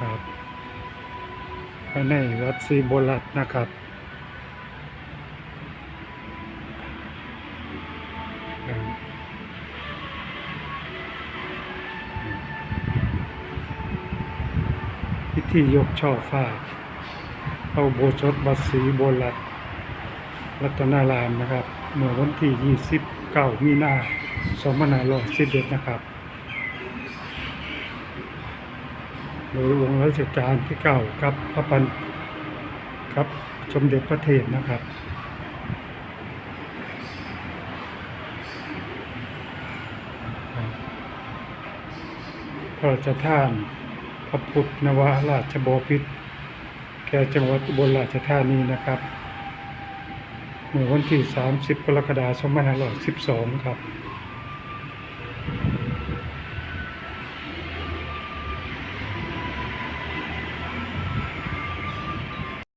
ครับภายในวัดศรีโบรัตนะครับพิธียกช่อฟ้าเอาโบสถวัดศรีโบรัตรัตนารามนะครับ เมื่อวันที่ 29 มีนา2511นะครับ โดยองค์รัชกาลที่เก้าครับพระปันครับสมเด็จพระเทพนะครับพระราชทานพระพุทธนวราชบพิตรแก่จังหวัดอุบลราชธานีนะครับเมื่อวันที่ 30 กรกฎาคม2512 ครับ